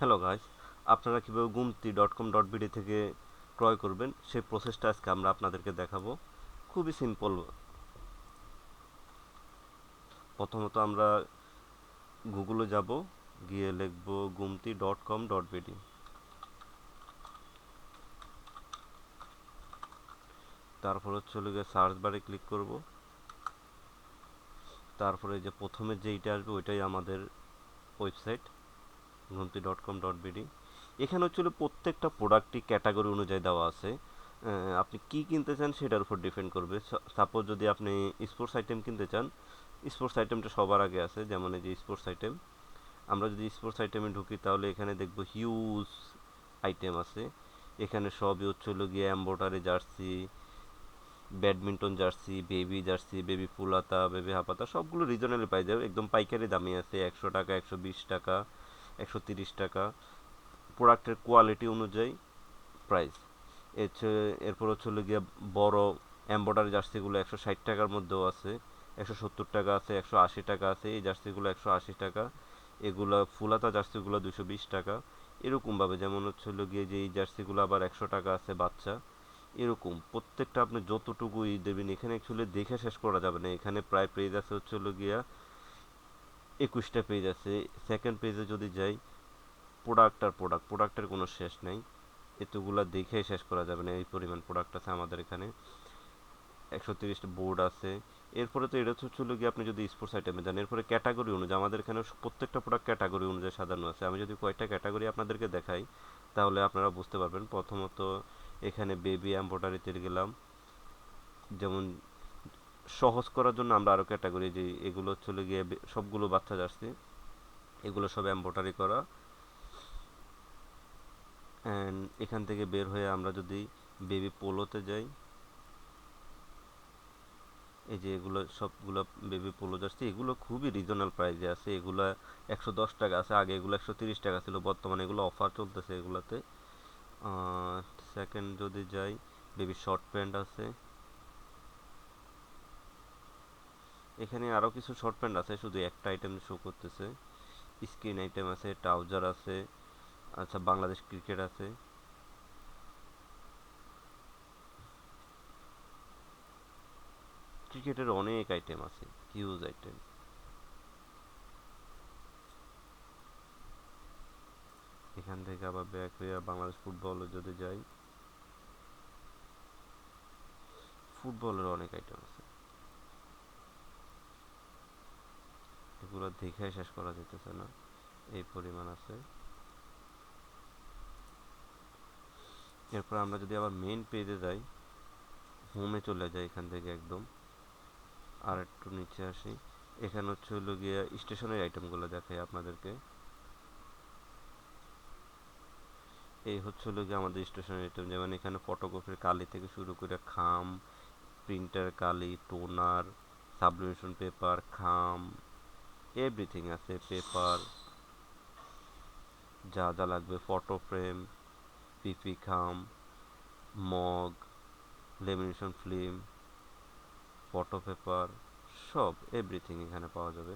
Hello guys আপনারা কীভাবে Gumti dot com dot B D ক্রয় করবেন, সেই প্রসেসটা আজকে আমরা আপনাদেরকে দেখাবো। খুবই সিম্পল প্রথমত আমরা গুগলে যাব, গিয়ে লিখব Gumti dot com dot B তারপর হচ্ছে গিয়ে সার্চ বারে ক্লিক করব। তারপরে যে প্রথমে যেইটা আসবে, ওইটাই আমাদের ওয়েবসাইট ঘন্টি ডট কম ডট বিডি এখানে হচ্ছে প্রত্যেকটা প্রোডাক্টই ক্যাটাগরি অনুযায়ী দেওয়া আছে। আপনি কি কিনতে চান সেটার উপর ডিপেন্ড করবে। সাপোজ যদি আপনি স্পোর্টস আইটেম কিনতে চান স্পোর্টস আইটেমটা সবার আগে আছে, যেমন এই যে স্পোর্টস আইটেম আমরা যদি স্পোর্টস আইটেমে ঢুকি, তাহলে এখানে দেখব হিউজ আইটেম আছে। এখানে সবই হচ্ছে হলো গিয়ে embroidery jersey badminton jersey baby jersey baby ফুলাতা baby হাপাতা সবগুলো রিজনালি পাই যাবে। একদম পাইকারি দামি আছে, একশো টাকা, একশো বিশ টাকা। একশো তিরিশ টাকা। প্রোডাক্টের কোয়ালিটি অনুযায়ী প্রাইস এরপর হচ্ছে হলো গিয়ে বড় এম্বয়ডারি জার্সিগুলো একশো ষাট টাকার মধ্যেও আছে, একশো সত্তর টাকা আছে, একশো আশি টাকা আছে, এই জার্সিগুলো একশো আশি টাকা, এগুলো ফুলাতা জার্সিগুলো দুশো বিশ টাকা। এরকমভাবে যেমন হচ্ছে হলো গিয়ে যে এই জার্সিগুলো আবার একশো টাকা আছে বাচ্চা, এরকম প্রত্যেকটা আপনি যতটুকুই দেবেন, এখানে অ্যাকচুয়ালি দেখে শেষ করা যাবে না। এখানে প্রায় পেজ আছে হচ্ছে হলো গিয়া একুশটা পেজ আছে। সেকেন্ড পেজে যদি যাই প্রোডাক্ট আর প্রোডাক্ট প্রোডাক্টের কোনো শেষ নেই। এতগুলো দেখে শেষ করা যাবে না, এই পরিমাণ প্রোডাক্ট আছে আমাদের এখানে। একশো তিরিশটা বোর্ড আছে। এরপরে তো এটা হচ্ছে গিয়ে আপনি যদি স্পোর্টস আইটেমে যান, এরপরে ক্যাটাগরি অনুযায়ী আমাদের এখানে প্রত্যেকটা প্রোডাক্ট ক্যাটাগরি অনুযায়ী সাজানো আছে। আমি যদি কয়েকটা ক্যাটাগরি আপনাদেরকে দেখাই, তাহলে আপনারা বুঝতে পারবেন। প্রথমত এখানে বেবি এম্ব্রয়ডারিতে গেলাম। যেমন সহজ করার জন্য আমরা আরও ক্যাটাগরি যে এগুলো চলে গিয়ে সবগুলো বাচ্চা যাচ্ছে, এগুলো সব এম্ব্রয়ডারি করা। অ্যান্ড এখান থেকে বের হয়ে আমরা যদি বেবি পোলোতে যাই, এই যে এগুলো সবগুলো বেবি পোলো যাচ্ছে, এগুলো খুবই রিজনাল প্রাইসে আছে। এগুলো একশো দশ টাকা আছে, আগে এগুলো একশো তিরিশ টাকা ছিল, বর্তমানে এগুলো অফার চলতেছে এগুলোতে। সেকেন্ড যদি যাই বেবি শর্ট প্যান্ট আছে। এখানে আরও কিছু শর্ট প্যান্ট আছে, শুধু একটা আইটেম শো করতেছে। স্ক্রিন আইটেম আছে ট্রাউজার আছে আচ্ছা বাংলাদেশ ক্রিকেট আছে। ক্রিকেটের অনেক আইটেম আছে হিউজ আইটেম এখান থেকে আবার ব্যাক হয়ে বাংলাদেশ ফুটবল যদি যাই ফুটবলের অনেক আইটেম আছে। এগুলো দেখে শেষ করা যেতেছে না। এই পরিমাণ আছে। এরপর আমরা যদি আবার মেন পেজে যাই হোমে চলে যাই এখান থেকে একদম। আর একটু নিচে আসি। এখানে হচ্ছে হলো গিয়ে স্টেশনের আইটেমগুলো দেখাই আপনাদেরকে। এই হচ্ছে হলো গিয়ে আমাদের স্টেশনের আইটেম যেমন এখানে ফটোকপির কালি থেকে শুরু করে খাম প্রিন্টার কালি টোনার সাবলিমেশন পেপার খাম এভরিথিং আছে পেপার যা যা লাগবে ফটো ফ্রেম পিপি খাম mug lamination film photo paper সব এভরিথিং এখানে পাওয়া যাবে।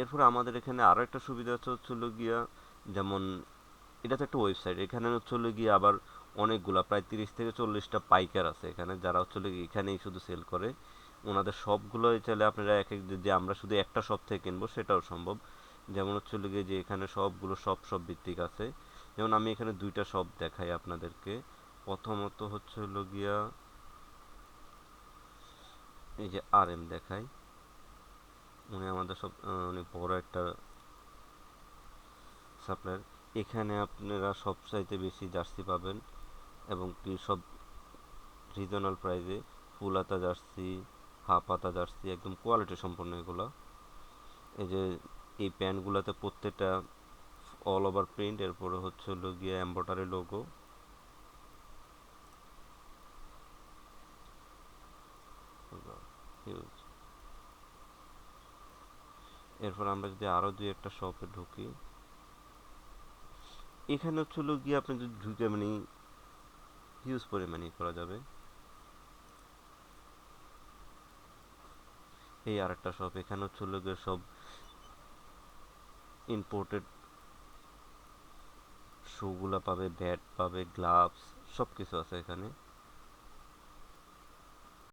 এরপর আমাদের এখানে আরও একটা সুবিধা হচ্ছিল গিয়া, যেমন এটা তো একটা ওয়েবসাইট এখানে হচ্ছিল গিয়ে আবার অনেকগুলা, প্রায় তিরিশ থেকে চল্লিশটা পাইকার আছে এখানে, যারা হচ্ছিল এখানেই শুধু সেল করে। ওনাদের সবগুলো চাইলে আপনারা এক এক যে আমরা শুধু একটা শপ থেকে কিনবো, সেটাও সম্ভব। যেমন হচ্ছিল গিয়ে যে এখানে সবগুলো সব সব ভিত্তিক আছে। যেমন আমি এখানে দুইটা শপ দেখাই আপনাদেরকে। প্রথমত হচ্ছে হলো গিয়া এই যে আর এম দেখাই। উনি আমাদের সব অনেক বড় একটা সাপ্লায়ার এখানে আপনারা সব চাইতে বেশি জার্সি পাবেন এবং কি সব রিজনাল প্রাইসে ফুলাতা জার্সি হাফ পাতা জার্সি, একদম কোয়ালিটি সম্পন্ন এগুলো। এই যে, এই প্যান্টগুলোতে প্রত্যেকটা অল ওভার প্রিন্ট এরপরে হচ্ছে হলো গিয়ে এম্বয়ডারি লোগো এরপর আমরা যদি আরও দুই একটা শপে ঢুকি। এখানে হচ্ছে হলো গিয়ে আপনি যদি ঢুকে মানে হিউজ পরিমাণে করা যাবে। এই আরেকটা শপ এখানে ছিল যে সব ইম্পোর্টেড শুগুলা পাবে ব্যাট পাবে গ্লাভস সব কিছু আছে এখানে।